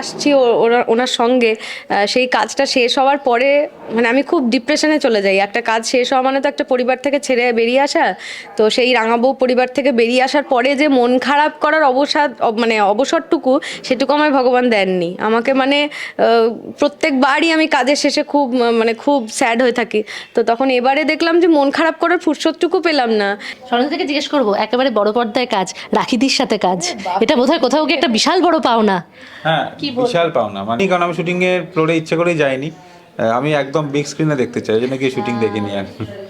আসছি ওনার সঙ্গে সেই কাজটা শেষ হওয়ার পরে মানে আমি খুব ডিপ্রেশনে চলে যাই। একটা কাজ শেষ হওয়া মানে তো একটা পরিবার থেকে ছেড়ে বেরিয়ে আসা। তো সেই রাঙাবউ পরিবার থেকে বেরিয়ে আসার পরে যে মন খারাপ করার অবসাদ মানে অবসরটুকু সেটুকু আমায় ভগবান দেননি। আমাকে মানে প্রত্যেকবারই আমি কাজের শেষে খুব মানে খুব স্যাড হয়ে থাকি। তো তখন এবারে দেখলাম যে মন খারাপ করার ফুরসতটুকু পেলাম না। স্বর্ণ থেকে জিজ্ঞেস করব একেবারে বড় পর্দায় কাজ রাখিদির সাথে কাজ এটা বোধহয় কোথাও কি একটা বিশাল বড় পাওনা। হ্যাঁ বিশাল পাওনা মানে কারণ আমি শুটিং এর ফ্লোরে ইচ্ছে করেই যাইনি। আমি একদম বিগ স্ক্রিনে দেখতে চাই ওই জন্য কি শুটিং দেখিনি আর।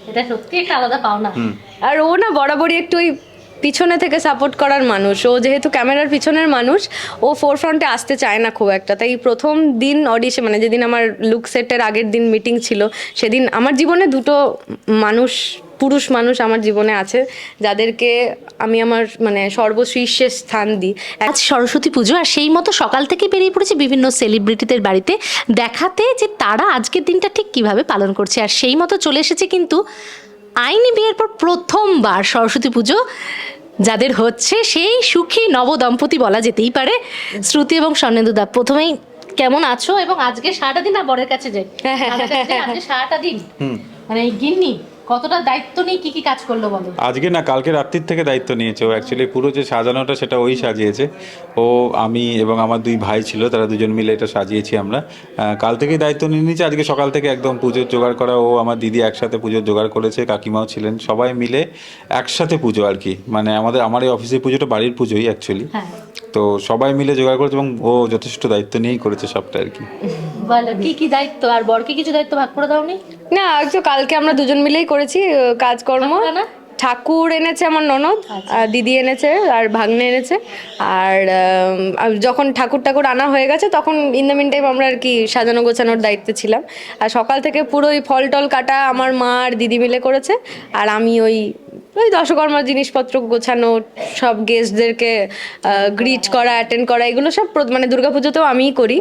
এটা সত্যি একটা আলাদা পাওনা। আর ও না বরাবরই একটু ওই পিছনে থেকে সাপোর্ট করার মানুষ। ও যেহেতু ক্যামেরার পিছনের মানুষ ও ফোর ফ্রন্টে আসতে চায় না খুব একটা। তাই প্রথম দিন অডিশন মানে যেদিন আমার লুক সেটের আগের দিন মিটিং ছিল সেদিন আমার জীবনে দুটো মানুষ পুরুষ মানুষ আমার জীবনে আছে যাদেরকে আমি আমার মানে সর্বশীর্ষে স্থান দিই। আজ সরস্বতী পুজো আর সেই মতো সকাল থেকে বেরিয়ে পড়েছি বিভিন্ন সেলিব্রিটিদের বাড়িতে। দেখাতে যে তারা আজকের দিনটা ঠিক কীভাবে পালন করছে আর সেই মতো চলে এসেছে কিন্তু আইনি বিয়ের পর প্রথমবার সরস্বতী পুজো। যাদের হচ্ছে সেই সুখী নবদম্পতি বলা যেতেই পারে। শ্রুতি এবং স্বর্ণেন্দুদা প্রথমেই কেমন আছো? এবং আজকে সারাটা দিন না বরের কাছে যাই। দাদার কাছে যাই, আজকে সারাটা দিন। মানে এই গিন্নি কতটা দায়িত্ব নিয়ে কি কি কাজ করল বলো? আজকে না কালকে রাত্রির থেকে দায়িত্ব নিয়েছে। ও অ্যাকচুয়ালি পুরো যে সাজানোটা সেটা ওই সাজিয়েছে। ও আমি এবং আমার দুই ভাই ছিল তারা দুজন মিলে এটা সাজিয়েছি আমরা। কাল থেকেই দায়িত্ব নিয়ে নিয়েছে। আজকে সকাল থেকে একদম পুজোর জোগাড় করা। ও আমার দিদি একসাথে পুজোর জোগাড় করেছে কাকিমাও ছিলেন। সবাই মিলে একসাথে পুজো আর কি। মানে আমাদের আমার এই অফিসের পুজোটা বাড়ির পুজোই অ্যাকচুয়ালি তো সবাই মিলে জোগাড় করেছে এবং ও যথেষ্ট দায়িত্ব নিয়েই করেছে সবটা আর কি। বলো কি কি দায়িত্ব? আর বরকে কিছু দায়িত্ব ভাগ করে দাওনি? না একটু কালকে আমরা দুজন মিলেই করেছি আহ, কাজকর্ম। ঠাকুর ঠাকুর এনেছে আমার ননদ আর দিদি এনেছে আর ভাগ্নে এনেছে। আর আর যখন ঠাকুর ঠাকুর আনা হয়ে গেছে তখন ইন দ্য মিন টাইম আমরা আর কি সাজানো গোছানোর দায়িত্বে ছিলাম। আর সকাল থেকে পুরো ওই ফল টল কাটা আমার মা আর দিদি মিলে করেছে আর আমি ওই ওই দশকর্মার জিনিসপত্র গোছানো সব গেস্টদেরকে গ্রিট করা অ্যাটেন্ড করা এগুলো সব মানে দুর্গাপুজোতেও আমিই করি।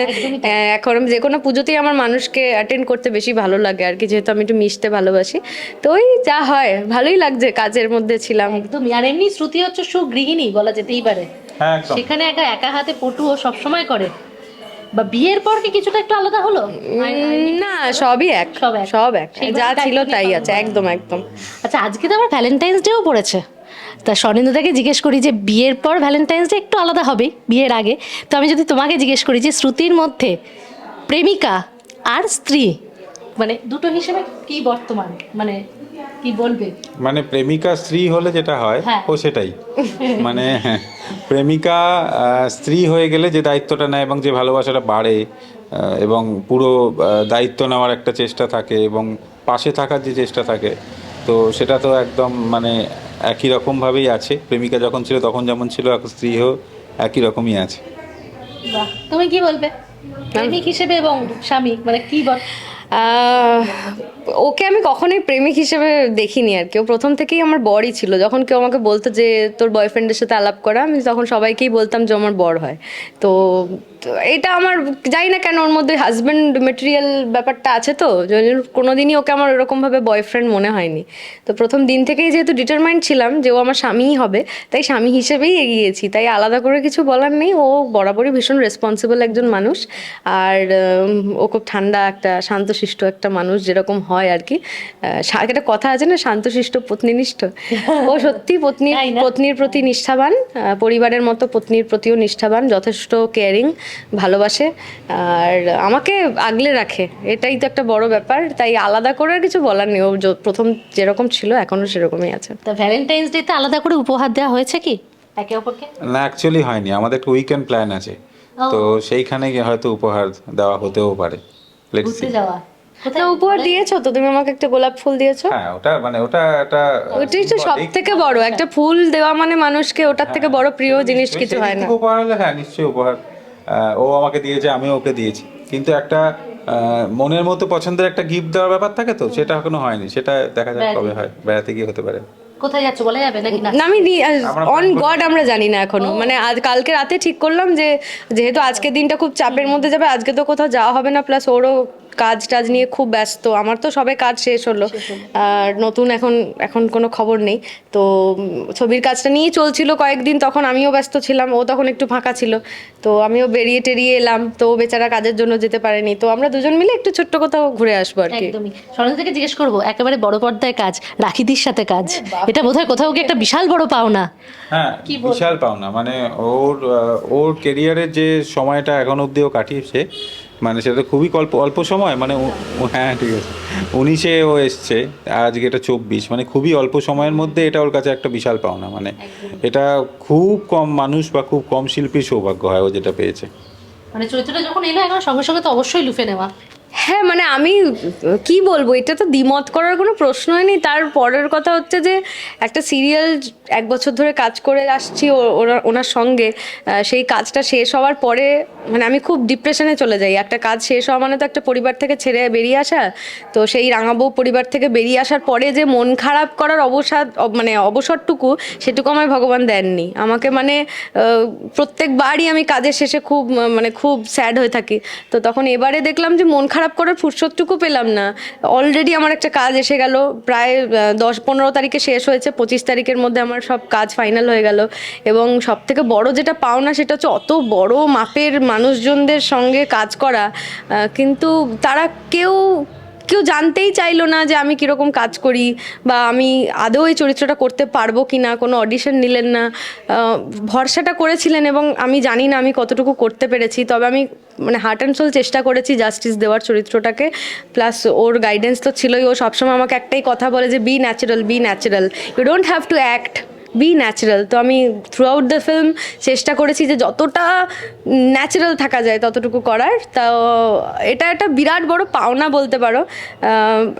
এখন যে কোনো পুজোতেই আমার মানুষকে অ্যাটেন্ড করতে বেশি ভালো লাগে আর কি যেহেতু আমি একটু মিশতে ভালোবাসি। তো ওই যা হয় ভালোই লাগছে কাজের মধ্যে ছিলাম। একদম আর এমনি শ্রুতি হচ্ছে সুগৃহিণী বলা যেতেই পারে। হ্যাঁ সেখানে একা একা হাতে পটু সবসময় করে। বা বিয়ের পর কি কিছুটা একটু আলাদা হলো? না সবই এক সব এক। যা ছিল তাই আছে একদম একদম। আচ্ছা আজকে তো আবার ভ্যালেন্টাইন্স ডেও পড়েছে। তা স্বর্ণেন্দুদাকে জিজ্ঞেস করি যে বিয়ের পর ভ্যালেন্টাইন্স ডে একটু আলাদা হবে বিয়ের আগে? তো আমি যদি তোমাকে জিজ্ঞেস করি যে শ্রুতির মধ্যে প্রেমিকা আর স্ত্রী মানে দুটো হিসেবে কি বর্তমান? মানে কি বলবে? মানে প্রেমিকা স্ত্রী হলে যেটা হয় হ্যাঁ। ও সেটাই। মানে হ্যাঁ, প্রেমিকা স্ত্রী হয়ে গেলে যে দায়িত্বটা নেয় এবং যে ভালোবাসাটা বাড়ে এবং পুরো দায়িত্ব নেওয়ার একটা চেষ্টা থাকে এবং পাশে থাকার যে চেষ্টা থাকে তো সেটা তো একদম মানে একই রকমভাবেই আছে। প্রেমিকা যখন ছিল তখন যেমন ছিল এখন স্ত্রীও একই রকমই আছে। তুমি কি বলবে? প্রেমিক হিসেবে এবং স্বামী মানে কি বল ওকে আমি কখনোই প্রেমিক হিসেবে দেখিনি আর কি। ও প্রথম থেকেই আমার বরই ছিল। যখন কেউ আমাকে বলতো যে তোর বয়ফ্রেন্ডের সাথে আলাপ করা, আমি তখন সবাইকেই বলতাম যে আমার বর হয়। তো তো এটা আমার জানি না কেন ওর মধ্যে হাজব্যান্ড মেটেরিয়াল ব্যাপারটা আছে তো কোনোদিনই ওকে আমার ওরকমভাবে বয়ফ্রেন্ড মনে হয়নি। তো প্রথম দিন থেকেই যেহেতু ডিটারমাইন্ড ছিলাম যে ও আমার স্বামীই হবে তাই স্বামী হিসেবেই এগিয়েছি। তাই আলাদা করে কিছু বলার নেই ও বরাবরই ভীষণ রেসপন্সিবল একজন মানুষ। আর ও খুব ঠান্ডা একটা শান্তশিষ্ট একটা মানুষ যেরকম হয় আর কি। একটা কথা আছে না শান্তশিষ্ট পত্নীনিষ্ঠ? ও সত্যি পত্নী পত্নীর প্রতি নিষ্ঠাবান পরিবারের মতো পত্নীর প্রতিও নিষ্ঠাবান যথেষ্ট কেয়ারিং ভালোবাসে আর আমাকে আগলে রাখে। এটাই তো একটা বড় ব্যাপার তাই আলাদা করে আর কিছু বলার নেই। ও প্রথম যেরকম ছিল এখনও সেরকমই আছে। তা ভ্যালেন্টাইন্স ডেতে আলাদা করে উপহার দেওয়া হয়েছে কি? একে অপরকে? না অ্যাকচুয়ালি হয়নি। আমাদের একটা উইকেন্ড প্ল্যান আছে। তো সেইখানে গিয়ে হয়তো উপহার দেওয়া হতেও পারে. যাওয়া। না উপহার দিয়েছ তো? তুমি আমাকে একটা গোলাপ ফুল দিয়েছ? হ্যাঁ ওটা মানে ওটা একটা ওইটাই তো সব থেকে বড়। একটা ফুল দেওয়া মানে মানুষকে ওটার থেকে বড় প্রিয় জিনিস কিছু হয় না। উপহার হলে হ্যাঁ নিশ্চয়ই উপহার। ও আমাকে দিয়েছে আমিও ওকে দিয়েছি। কিন্তু একটা আহ, মনের মতো পছন্দের একটা গিফট দেওয়ার ব্যাপার থাকে তো সেটা এখনও হয়নি। সেটা দেখা যাক কবে হয়। বেড়াতে গিয়ে হতে পারে। কোথায় যাচ্ছ বলা যাবে নাকি? না। আমি অন গড আমরা জানি না এখনও। মানে আজ কালকে রাতে ঠিক করলাম যে যেহেতু আজকের দিনটা খুব চাপের মধ্যে যাবে আজকে তো কোথাও যাওয়া হবে না প্লাস ওরও কাজ টাজ নিয়ে খুব ব্যস্ত। আমার তো সবে কাজ শেষ হলো। আর নতুন এখন এখন কোনো খবর নেই। তো ছবির কাজটা নিয়েই চলছিল কয়েকদিন তখন আমিও ব্যস্ত ছিলাম ও তখন একটু ফাঁকা ছিল। তো আমিও বেরিয়ে টেরিয়ে এলাম তো বেচারা কাজের জন্য যেতে পারেনি। তো আমরা দুজন মিলে একটু ছোট্ট কোথাও ঘুরে আসব আর কি। একদমই। থেকে জিজ্ঞেস করব একেবারে বড় পর্দায় কাজ রাখিদির সাথে কাজ এটা বোধহয় কোথাও কি একটা বিশাল বড় পাওনা। হ্যাঁ বিশাল পাওনা। মানে ওর ওর কেরিয়ারের যে সময়টা এখন অব্দিও কাটিয়েছে মানে সেটা তো খুবই অল্প অল্প সময় মানে হ্যাঁ ঠিক আছে। উনিশে ও এসছে আজকে এটা চব্বিশ মানে খুবই অল্প সময়ের মধ্যে এটা ওর কাছে একটা বিশাল পাওনা মানে এটা খুব কম মানুষ বা খুব কম শিল্পীর সৌভাগ্য হয় ও যেটা পেয়েছে। মানে চরিত্রটা যখন এলো এখন সঙ্গে সঙ্গে তো অবশ্যই লুফে নেওয়া। হ্যাঁ মানে আমি, কি বলব? এটা তো দ্বিমত করার কোনো প্রশ্নই নেই তার পরের কথা হচ্ছে যে, একটা সিরিয়াল এক বছর ধরে কাজ করে আসছি ওনার সঙ্গে। সেই কাজটা শেষ হওয়ার পরে মানে আমি খুব ডিপ্রেশনে চলে যাই। একটা কাজ শেষ হওয়া মানে তো একটা পরিবার থেকে ছেড়ে বেরিয়ে আসা। তো সেই রাঙাবউ পরিবার থেকে বেরিয়ে আসার পরে যে মন খারাপ করার অবসাদ, অব- মানে অবসরটুকু, সেটুকু আমায় ভগবান দেননি। আমাকে মানে প্রত্যেকবারই আমি কাজের শেষে খুব মানে খুব স্যাড হয়ে থাকি। তো তখন এবারে দেখলাম যে মন খারাপ করার ফুরসতটুকু পেলাম না। অলরেডি আমার একটা কাজ এসে গেল, প্রায় দশ, পনেরো তারিখে শেষ হয়েছে, পঁচিশ তারিখের মধ্যে আমার সব কাজ ফাইনাল হয়ে গেল। এবং সব থেকে বড় যেটা পাওনা সেটা হচ্ছে অত বড় মাপের মানুষজনদের সঙ্গে কাজ করা। কিন্তু তারা কেউ কেউ জানতেই চাইলো না যে আমি কীরকম কাজ করি বা আমি আদৌ এই চরিত্রটা করতে পারব কি না কোনো অডিশন নিলেন না। ভরসাটা করেছিলেন এবং আমি জানি না আমি কতটুকু করতে পেরেছি। তবে আমি মানে হার্ট অ্যান্ড সোল চেষ্টা করেছি জাস্টিস দেওয়ার চরিত্রটাকে। প্লাস ওর গাইডেন্স তো ছিলই, ও সবসময় আমাকে একটাই কথা বলে যে be natural be natural you don't have to act be natural তো আমি থ্রু আউট দ্য ফিল্ম চেষ্টা করেছি যে যতটা ন্যাচারাল থাকা যায় ততটুকু করার। তা এটা একটা বিরাট বড় পাওনা বলতে পারো।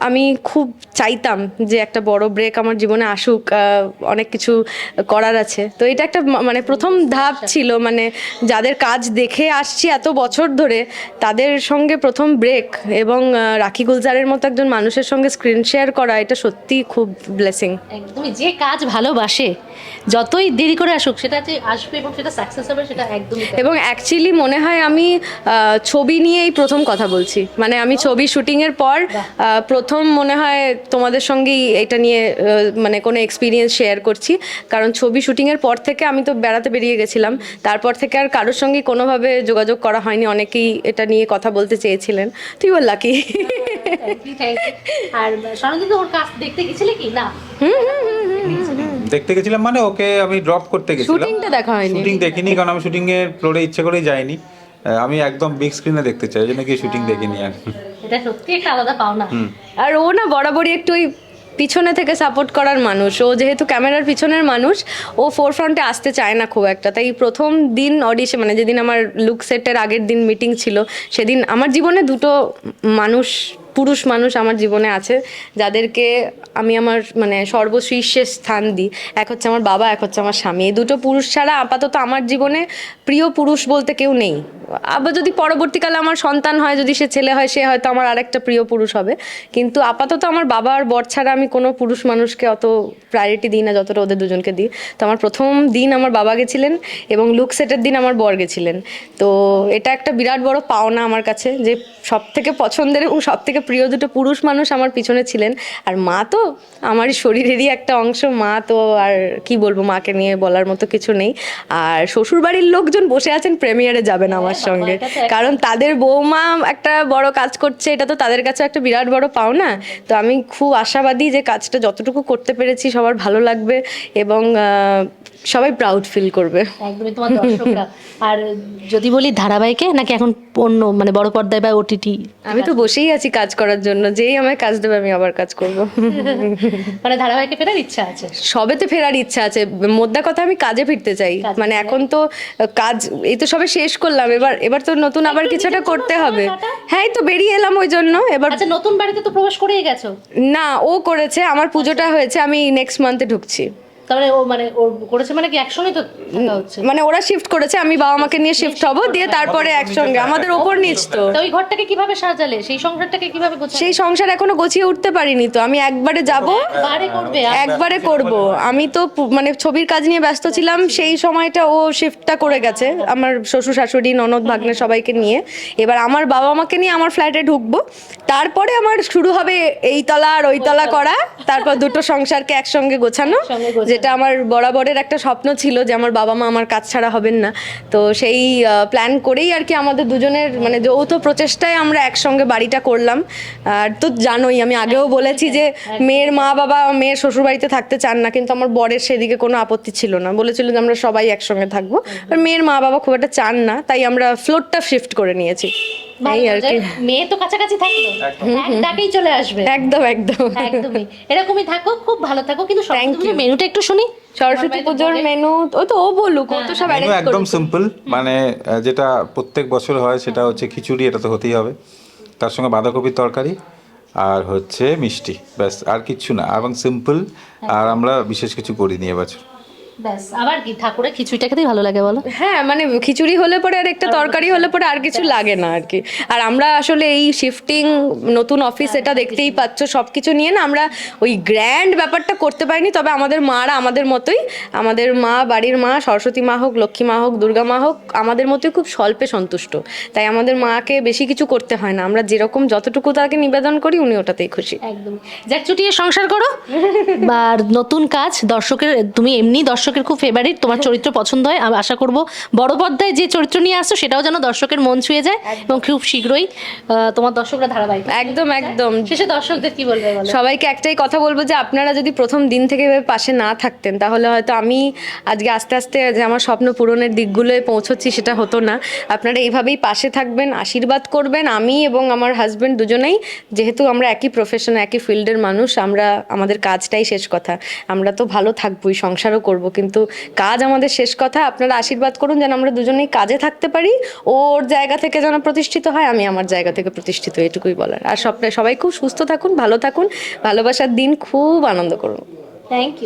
আমি খুব চাইতাম যে একটা বড় ব্রেক আমার জীবনে আসুক। অনেক কিছু করার আছে। তো এটা একটা মানে প্রথম ধাপ ছিল। মানে যাদের কাজ দেখে আসছি এত বছর ধরে তাদের সঙ্গে প্রথম ব্রেক এবং রাখি গুলজারের মতো একজন মানুষের সঙ্গে স্ক্রিন শেয়ার করা এটা সত্যিই খুব ব্লেসিং একদমই। যে কাজ ভালোবাসে যতই দেরি করে আসুক সেটা যে আসবে এবং সেটা সাকসেস হবে সেটা একদমই তাই। এবং অ্যাকচুয়ালি মনে হয় আমি ছবি নিয়েই প্রথম কথা বলছি। মানে আমি ছবি শুটিংয়ের পর প্রথম মনে হয় তোমাদের সঙ্গেই এটা নিয়ে মানে কোনো এক্সপিরিয়েন্স শেয়ার করছি। কারণ ছবি শুটিংয়ের পর থেকে আমি তো বেড়াতে বেরিয়ে গেছিলাম। তারপর থেকে আর কারোর সঙ্গে কোনোভাবে যোগাযোগ করা হয়নি। অনেকেই এটা নিয়ে কথা বলতে চেয়েছিলেন। তুই বল লাকি. আর স্বর্ণদিন ওর কাজ দেখতে গেছিলে কি? না। দেখতে গেছিলাম মানে ওকে আমি ড্রপ করতে গেছিলাম। শুটিংটা দেখা হয়নি। শুটিং দেখিনি কারণ আমি শুটিং এর ফ্লোরে ইচ্ছে করেই যাইনি। আমি একদম বিগ স্ক্রিনে দেখতে চাই জন্য কি শুটিং দেখিনি আর। এটা সত্যি একটা আলাদা পাওনা। আর ও না বরাবরই একটু ওই পিছনে থেকে সাপোর্ট করার মানুষ। ও যেহেতু ক্যামেরার পিছনের মানুষ ও ফোর ফ্রন্টে আসতে চায় না খুব একটা। তাই প্রথম দিন অডিশন মানে যেদিন আমার লুক সেটের আগের দিন মিটিং ছিল সেদিন আমার জীবনে দুটো মানুষ পুরুষ মানুষ আমার জীবনে আছে, যাদেরকে আমি আমার মানে সর্বশীর্ষে স্থান দিই। এক হচ্ছে আমার বাবা, এক হচ্ছে আমার স্বামী। এই দুটো পুরুষ ছাড়া আপাতত আমার জীবনে প্রিয় পুরুষ বলতে কেউ নেই। আবার যদি পরবর্তীকালে আমার সন্তান হয়, যদি সে ছেলে হয়, সে হয়তো আমার আরেকটা প্রিয় পুরুষ হবে। কিন্তু আপাতত আমার বাবা আর বর ছাড়া আমি কোনো পুরুষ মানুষকে অত প্রায়োরিটি দিই না, যতটা ওদের দুজনকে দিই। তো আমার প্রথম দিন আমার বাবা গেছিলেন এবং লুক সেটের দিন আমার বর গেছিলেন। তো এটা একটা বিরাট বড় পাওনা আমার কাছে যে সব থেকে পছন্দের এবং সব থেকে প্রিয় দুটো পুরুষ মানুষ আমার পিছনে ছিলেন। আর মা তো আমার শরীরেরই একটা অংশ মা তো আর কি বলব মাকে নিয়ে বলার মতো কিছু নেই। আর শ্বশুর বাড়ির লোকজন বসে আছেন প্রেমিয়ারে যাবেন আমার সঙ্গে। তো এক- কারণ তাদের বৌমা একটা বড় কাজ করছে এটা তো তাদের কাছে একটা বিরাট বড় পাওনা। তো আমি খুব আশাবাদী যে কাজটা যতটুকু করতে পেরেছি সবার ভালো লাগবে এবং সবাই প্রাউড ফিল করবে। একদমই তোমার দর্শকরা। আর যদি বলি ধারাবাহিকে নাকি এখন অন্য মানে বড় পর্দায় বা ওটিটি আমি তো বসেই আছি কাজ করার জন্য যেই আমায় কাজ দেবে আমি আবার কাজ করব। মানে ধারাবাহিকে ফেরার ইচ্ছা আছে? সবেতে ফেরার ইচ্ছা আছে। মোদ্দা কথা আমি কাজে ফিরতে চাই। মানে এখন তো কাজ এই তো সবে শেষ করলাম। এবার এবার তো নতুন আবার কিছুটা করতে হবে। হ্যাঁ এই তো বেরিয়ে এলাম ওই জন্য। এবার আচ্ছা নতুন বাড়িতে তো প্রবেশ করেই গেছো? না ও করেছে। আমার পুজোটা হয়েছে আমি নেক্সট মান্থে ঢুকছি। তার মানে ও মানে ও করেছে মানে কি একসঙ্গে তো হচ্ছে? মানে ওরা শিফট করেছে আমি বাবা মাকে নিয়ে শিফট হব দিয়ে তারপরে একসঙ্গে আমাদের ওপর নিচ তো। ওই ঘরটাকে কীভাবে সাজালে? সেই সংসারটাকে কীভাবে গোছালে? সেই সংসার এখনও গুছিয়ে উঠতে পারিনি তো আমি একবারে যাব। বারে করবে একবারে করব। আমি তো মানে ছবির কাজ নিয়ে ব্যস্ত ছিলাম সেই সময়টা ও শিফটটা করে গেছে আমার শ্বশুর শাশুড়ি ননদ ভাগ্নে সবাইকে নিয়ে। এবার আমার বাবা মাকে নিয়ে আমার ফ্ল্যাটে ঢুকবো তারপরে আমার শুরু হবে এই তলা আর ওই তলা করা তারপর দুটো সংসারকে একসঙ্গে গোছানো। যেটা আমার বরাবরের একটা স্বপ্ন ছিল যে আমার বাবা মা আমার কাজ ছাড়া হবেন না। তো সেই প্ল্যান করেই আর কি আমাদের দুজনের মানে যৌথ প্রচেষ্টায় আমরা একসঙ্গে বাড়িটা করলাম। আর তো জানোই আমি আগেও বলেছি যে মেয়ের মা বাবা মেয়ের শ্বশুর বাড়িতে থাকতে চান না কিন্তু আমার বরের সেদিকে কোনো আপত্তি ছিল না। বলেছিল যে আমরা সবাই একসঙ্গে থাকব। আর মেয়ের মা বাবা খুব একটা চান না তাই আমরা ফ্লোরটা শিফট করে নিয়েছি। মেয়ে তো কাছাকাছি থাকল। ডাকেই চলে আসবে। একদম একদম। একদমই। এরকমই থাকো খুব ভালো থাকো কিন্তু. মেনুটা একটু শুনি। সরস্বতী পুজোর মেনু ওই তো ও বলুক ও তো সব মেনু একদম সিম্পল মানে যেটা প্রত্যেক বছর হয় সেটা হচ্ছে খিচুড়ি এটা তো হতেই হবে। তার সঙ্গে বাঁধাকপির তরকারি আর হচ্ছে মিষ্টি ব্যাস আর কিচ্ছু না এবং সিম্পল আর আমরা বিশেষ কিছু করিনি এবছর। ব্যাস আবার কি ঠাকুরের খিচুড়িটা খেতেই ভালো লাগে বলো? হ্যাঁ মানে খিচুড়ি হলে পরে আর একটা তরকারি হলে পরে আর কিছু লাগে না আর কি। আর আমরা আসলে এই শিফটিং নতুন অফিস এটা দেখতেই পাচ্ছ সব কিছু নিয়ে না আমরা ওই গ্র্যান্ড ব্যাপারটা করতে পারিনি তবে আমাদের মারা আমাদের মতোই আমাদের মা বাড়ির মা সরস্বতী মা হোক লক্ষ্মী মা হোক দুর্গা মা হোক আমাদের মতোই খুব স্বল্পে সন্তুষ্ট। তাই আমাদের মাকে বেশি কিছু করতে হয় না আমরা যেরকম যতটুকু তাকে নিবেদন করি উনি ওটাতেই খুশি। একদম। যাক চুটিয়ে সংসার করো বা নতুন কাজ দর্শকের তুমি এমনি দর্শকের খুব ফেভারিট তোমার চরিত্র পছন্দ হয় আমি আশা করব। বড় পর্দায় যে চরিত্র নিয়ে আসছো সেটাও যেন দর্শকের মন ছুঁয়ে যায় এবং খুব শীঘ্রই তোমার দর্শকরা ধারাবাহিক। একদম একদম। শেষে দর্শকদের কি বলবে সবাইকে একটাই কথা বলব যে আপনারা যদি প্রথম দিন থেকে পাশে না থাকতেন তাহলে হয়তো আমি আজকে আস্তে আস্তে যে আমার স্বপ্ন পূরণের দিকগুলোয় পৌঁছচ্ছি সেটা হতো না। আপনারা এইভাবেই পাশে থাকবেন আশীর্বাদ করবেন আমি এবং আমার হাজব্যান্ড দুজনেই যেহেতু আমরা একই প্রফেশন একই ফিল্ডের মানুষ আমরা আমাদের কাজটাই শেষ কথা। আমরা তো ভালো থাকবোই সংসারও করব। কিন্তু কাজ আমাদের শেষ কথা। আপনারা আশীর্বাদ করুন যেন আমরা দুজনেই কাজে থাকতে পারি। ওর জায়গা থেকে যেন প্রতিষ্ঠিত হয়, আমি আমার জায়গা থেকে প্রতিষ্ঠিত, এটুকুই বলার। আর সব সবাই খুব সুস্থ থাকুন, ভালো থাকুন। ভালোবাসার দিন খুব আনন্দ করুন। Thank you